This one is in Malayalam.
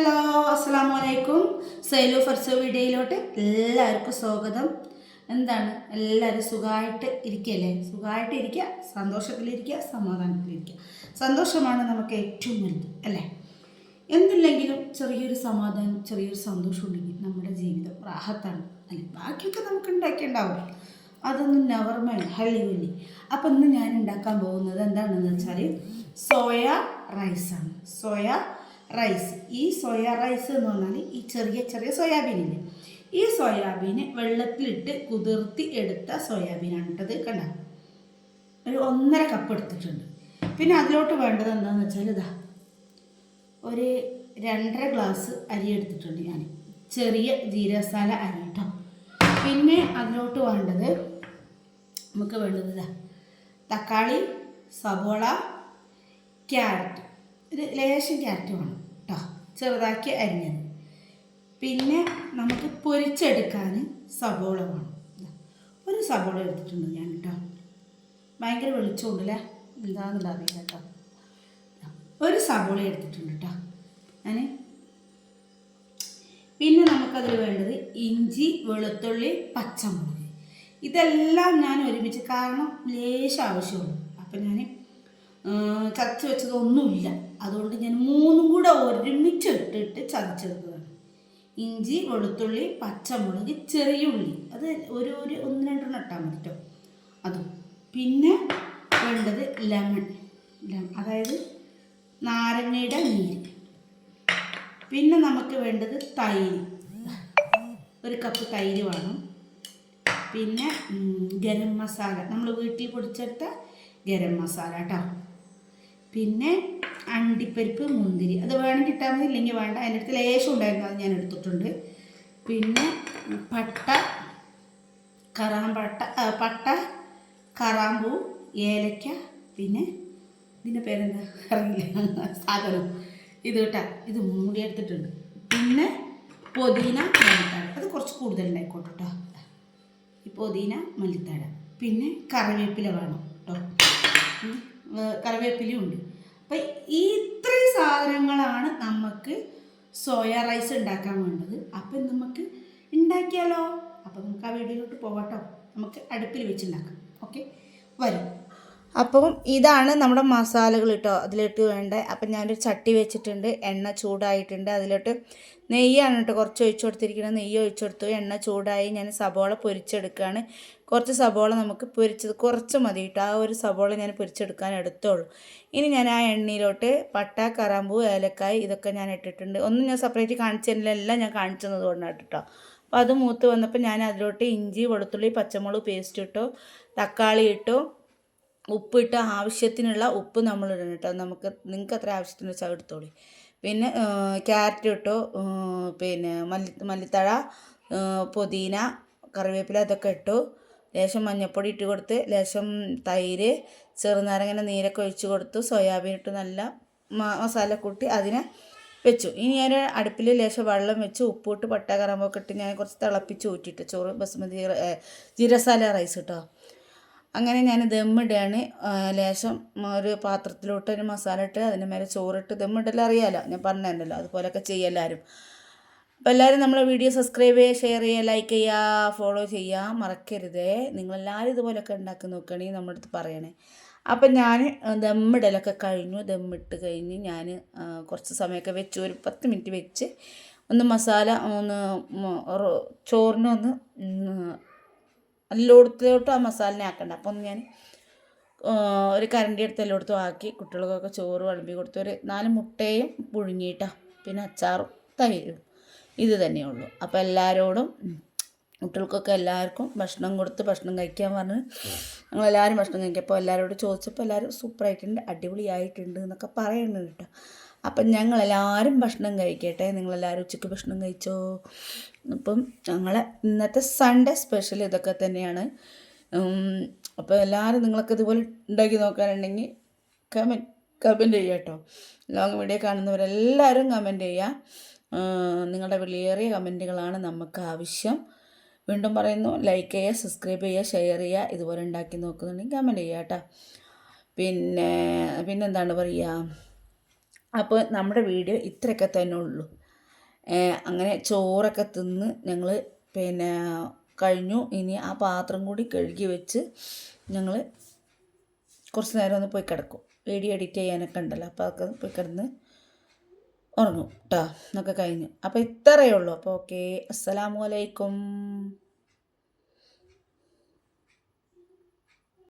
ഹലോ അസ്സാം വലൈക്കും സൈലു ഫർസോ വീഡിയോയിലോട്ട് എല്ലാവർക്കും സ്വാഗതം. എന്താണ്? എല്ലാവരും സുഖമായിട്ട് ഇരിക്കല്ലേ? സുഖമായിട്ട് ഇരിക്കുക സന്തോഷത്തിലിരിക്കുക സമാധാനത്തിലിരിക്കുക. സന്തോഷമാണ് നമുക്ക് ഏറ്റവും വലുത് അല്ലേ? എന്തില്ലെങ്കിലും ചെറിയൊരു സമാധാനം ചെറിയൊരു സന്തോഷം ഉണ്ടെങ്കിൽ നമ്മുടെ ജീവിതം റാഹത്താണ്. അല്ലേ? ബാക്കിയൊക്കെ നമുക്ക് ഉണ്ടാക്കിയിട്ടുണ്ടാവും. അതൊന്നും നെവർ മൈൻഡ് ഹള്ളി വല്ലി അപ്പം ഇന്ന് ഞാൻ ഉണ്ടാക്കാൻ പോകുന്നത് എന്താണെന്ന് വെച്ചാൽ സോയ റൈസാണ്. സോയ റൈസ് ഈ സോയ റൈസ് എന്ന് പറഞ്ഞാൽ ഈ ചെറിയ ചെറിയ സോയാബീനില്ലേ ഈ സോയാബീന് വെള്ളത്തിലിട്ട് കുതിർത്തി എടുത്ത സോയാബീനാണ് ഇട്ടത് കണ്ട? ഒരു ഒന്നര കപ്പ് എടുത്തിട്ടുണ്ട്. പിന്നെ അതിലോട്ട് വേണ്ടത് എന്താണെന്ന് വെച്ചാൽ ഇതാ ഒരു രണ്ടര ഗ്ലാസ് അരി എടുത്തിട്ടുണ്ട് ഞാൻ ചെറിയ ജീരസാല അരി കേട്ടോ. പിന്നെ അതിലോട്ട് വേണ്ടത് നമുക്ക് വേണ്ടത് ഇതാ തക്കാളി സവോള ക്യാരറ്റ്. ഒരു ലേശം ക്യാരറ്റ് വേണം. കേട്ടോ. ചെറുതാക്കി അരിഞ്ഞത്. പിന്നെ നമുക്ക് പൊരിച്ചെടുക്കാൻ സബോള വേണം. ഒരു സബോള എടുത്തിട്ടുണ്ട് ഞാൻ കേട്ടോ. ഭയങ്കര വെളിച്ചമുണ്ടല്ലേ എന്താണെന്നുള്ള അറിയില്ല കേട്ടോ. ഒരു സബോള എടുത്തിട്ടുണ്ട് കേട്ടോ. ഞാൻ പിന്നെ നമുക്കതിൽ വേണ്ടത് ഇഞ്ചി വെളുത്തുള്ളി പച്ചമുളക്. ഇതെല്ലാം ഞാൻ ഒരുമിച്ച് കാരണം ലേശം ആവശ്യമുള്ളൂ. അപ്പം ഞാൻ ചതച്ച് വെച്ചതൊന്നുമില്ല അതുകൊണ്ട് ഞാൻ മൂന്നും കൂടെ ഒരുമിച്ച് ഇട്ടിട്ട് ചതച്ചെടുക്കുകയാണ് ഇഞ്ചി വെളുത്തുള്ളി പച്ചമുളക് ചെറിയ ഉള്ളി. അത് ഒരു ഒരു ഒന്ന് രണ്ടെണ്ണം ഇട്ടാൽ മതി കേട്ടോ അതും. പിന്നെ വേണ്ടത് ലെമൺ. അതായത് നാരങ്ങയുടെ നീര്. പിന്നെ നമുക്ക് വേണ്ടത് തൈര്. ഒരു കപ്പ് തൈര് വേണം. പിന്നെ ഗരം മസാല. നമ്മൾ വീട്ടിൽ പൊടിച്ചെടുത്ത ഗരം മസാല കേട്ടോ പിന്നെ അണ്ടിപ്പരിപ്പ് മുന്തിരി. അത് വേണം കിട്ടാൻ മതി ഇല്ലെങ്കിൽ വേണ്ട. അതിന്റെ അടുത്ത് ലേശം ഉണ്ടായിരുന്നു അത് ഞാൻ എടുത്തിട്ടുണ്ട്. പിന്നെ പട്ട കറാമ്പട്ട പട്ട കറാമ്പൂ ഏലക്ക പിന്നെ ഇതിന്റെ പേരെന്താ? അറിയില്ല. സാധനം. ഇത് കേട്ടാ. ഇത് മൂടി എടുത്തിട്ടുണ്ട്. പിന്നെ പൊതീന മല്ലിത്താഴ. അത് കുറച്ച് കൂടുതൽ ഉണ്ടായിക്കോട്ടെ കേട്ടോ. ഈ പൊതീന മല്ലിത്താഴ. പിന്നെ കറിവേപ്പില വേണം കേട്ടോ. കറിവേപ്പിലയും ഉണ്ട്. അപ്പം ഈ ഇത്രയും സാധനങ്ങളാണ് നമുക്ക് സോയ റൈസ് ഉണ്ടാക്കാൻ വേണ്ടത്. അപ്പം നമുക്ക് ഉണ്ടാക്കിയാലോ അപ്പം നമുക്ക് ആ വീഡിയോയിലോട്ട് പോകട്ടോ നമുക്ക് അടുപ്പിൽ വെച്ചുണ്ടാക്കാം ഓക്കെ? വരും. അപ്പം ഇതാണ് നമ്മുടെ മസാലകൾ കേട്ടോ അതിലിട്ട് വേണ്ട. അപ്പം ഞാനൊരു ചട്ടി വെച്ചിട്ടുണ്ട് എണ്ണ ചൂടായിട്ടുണ്ട്. അതിലോട്ട് നെയ്യാണ് കേട്ടോ കുറച്ച് ഒഴിച്ചു കൊടുത്തിരിക്കുന്നത്. നെയ്യ് ഒഴിച്ചു കൊടുത്തു എണ്ണ ചൂടായി ഞാൻ സബോള പൊരിച്ചെടുക്കുകയാണ്. കുറച്ച് സബോള നമുക്ക് പൊരിച്ചത് കുറച്ച് മതി കേട്ടോ. ആ ഒരു സബോള ഞാൻ പൊരിച്ചെടുക്കാൻ എടുത്തോളൂ. ഇനി ഞാൻ ആ എണ്ണയിലോട്ട് പട്ട കറാമ്പൂ ഏലക്കായ് ഇതൊക്കെ ഞാൻ ഇട്ടിട്ടുണ്ട്. ഒന്നും ഞാൻ സെപ്പറേറ്റ് കാണിച്ചതിന്റെ എല്ലാം ഞാൻ കാണിച്ചു തന്നത് കൊണ്ടാണ് കേട്ടോ. അപ്പോൾ അത് മൂത്ത് വന്നപ്പോൾ ഞാൻ അതിലോട്ട് ഇഞ്ചി വെളുത്തുള്ളി പച്ചമുളക് പേസ്റ്റ് ഇട്ടു തക്കാളി ഇട്ടു ഉപ്പിട്ട് ആവശ്യത്തിനുള്ള ഉപ്പ് നമ്മൾ ഇടണം കേട്ടോ. നമുക്ക് നിങ്ങൾക്ക് എത്ര ആവശ്യത്തിന് വെച്ചാൽ എടുത്തോളി. പിന്നെ ക്യാരറ്റ് ഇട്ടോ പിന്നെ മല്ലി മല്ലിത്തഴ പുതിന കറിവേപ്പില അതൊക്കെ ഇട്ടു. ലേശം മഞ്ഞൾപ്പൊടി ഇട്ട് കൊടുത്ത് ലേശം തൈര് ചെറുനാരങ്ങനെ നീരൊക്കെ ഒഴിച്ച് കൊടുത്തു. സോയാബീൻ ഇട്ട് നല്ല മസാല കൂട്ടി അതിനെ വെച്ചു. ഇനി ഞാൻ അടുപ്പിൽ ലേശം വെള്ളം വെച്ച് ഉപ്പിട്ട് പട്ട കറമ്പൊക്കെ ഇട്ട് ഞാൻ കുറച്ച് തിളപ്പിച്ച് ഊറ്റിയിട്ട് ചോറ് ബസ്മതി ജീരസാല റൈസ് കേട്ടോ. അങ്ങനെ ഞാൻ ദമ്മിടുകയാണ് ലേശം ഒരു പാത്രത്തിലോട്ട് ഒരു മസാല ഇട്ട് അതിന് മേലെ ചോറിട്ട് ദമ്മിടൽ അറിയാമല്ലോ ഞാൻ പറഞ്ഞതല്ലോ അതുപോലെയൊക്കെ ചെയ്യാമല്ലാവരും അപ്പോൾ എല്ലാവരും നമ്മളെ വീഡിയോ സബ്സ്ക്രൈബ് ചെയ്യുക ഷെയർ ചെയ്യുക ലൈക്ക് ചെയ്യുക ഫോളോ ചെയ്യുക മറക്കരുതേ. നിങ്ങളെല്ലാവരും ഇതുപോലെയൊക്കെ ഉണ്ടാക്കി നോക്കുകയാണെങ്കിൽ നമ്മുടെ അടുത്ത് പറയണേ. അപ്പം ഞാൻ ദമ്മിടലൊക്കെ കഴിഞ്ഞു. ദമ്മിട്ട് കഴിഞ്ഞ് ഞാൻ കുറച്ച് സമയമൊക്കെ വെച്ച് ഒരു പത്ത് മിനിറ്റ് വെച്ച് ഒന്ന് മസാല ഒന്ന് ചോറിനൊന്ന് എല്ലായിടത്തോട്ടും ആ മസാലനെ ആക്കണ്ട. അപ്പം ഒന്ന് ഞാൻ ഒരു കരണ്ടി എടുത്ത് എല്ലായിടത്തും ആക്കി കുട്ടികൾക്കൊക്കെ ചോറ് വിളമ്പി കൊടുത്തു ഒരു നാല് മുട്ടയും പുഴുങ്ങിയിട്ടാ. പിന്നെ അച്ചാറും തൈരും. ഇത് തന്നെയുള്ളൂ അപ്പോൾ എല്ലാവരോടും കുട്ടികൾക്കൊക്കെ എല്ലാവർക്കും ഭക്ഷണം കൊടുത്ത് ഭക്ഷണം കഴിക്കാൻ പറഞ്ഞ് ഞങ്ങളെല്ലാവരും ഭക്ഷണം കഴിക്കാം. എല്ലാവരോടും ചോദിച്ചപ്പോൾ എല്ലാവരും സൂപ്പറായിട്ടുണ്ട് അടിപൊളിയായിട്ടുണ്ട് എന്നൊക്കെ പറയുന്നുണ്ട് കേട്ടോ. അപ്പം ഞങ്ങളെല്ലാവരും ഭക്ഷണം കഴിക്കട്ടെ. നിങ്ങളെല്ലാവരും ഉച്ചയ്ക്ക് ഭക്ഷണം കഴിച്ചോ? അപ്പം ഞങ്ങളെ ഇന്നത്തെ സൺഡേ സ്പെഷ്യൽ ഇതൊക്കെ തന്നെയാണ്. അപ്പോൾ എല്ലാവരും നിങ്ങളൊക്കെ ഇതുപോലെ ഉണ്ടാക്കി നോക്കാനുണ്ടെങ്കിൽ കമന്റ് കമന്റ് ചെയ്യുക കേട്ടോ. ലോങ് വീഡിയോ കാണുന്നവരെല്ലാവരും കമന്റ് ചെയ്യുക. നിങ്ങളുടെ വിലയേറിയ കമന്റുകളാണ് നമുക്ക് ആവശ്യം. വീണ്ടും പറയുന്നു ലൈക്ക് ചെയ്യുക സബ്സ്ക്രൈബ് ചെയ്യുക ഷെയർ ചെയ്യുക ഇതുപോലെ ഉണ്ടാക്കി നോക്കുന്നുണ്ടെങ്കിൽ കമന്റ് ചെയ്യുക കേട്ടോ. പിന്നെ പിന്നെന്താണ് പറയുക? അപ്പോൾ നമ്മുടെ വീഡിയോ ഇത്രയൊക്കെ തന്നെ ഉള്ളൂ. അങ്ങനെ ചോറൊക്കെ തിന്ന് ഞങ്ങൾ പിന്നെ കഴിഞ്ഞു. ഇനി ആ പാത്രം കൂടി കഴുകി വെച്ച് ഞങ്ങൾ കുറച്ച് നേരം ഒന്ന് പോയി കിടക്കും. വീഡിയോ എഡിറ്റ് ചെയ്യാനൊക്കെ ഉണ്ടല്ലോ അപ്പോൾ അതൊക്കെ പോയി കിടന്ന് ഉറങ്ങും കേട്ടോ എന്നൊക്കെ കഴിഞ്ഞ്. അപ്പോൾ ഇത്രയേ ഉള്ളൂ. അപ്പോൾ ഓക്കെ. അസ്സലാമു അലൈക്കും.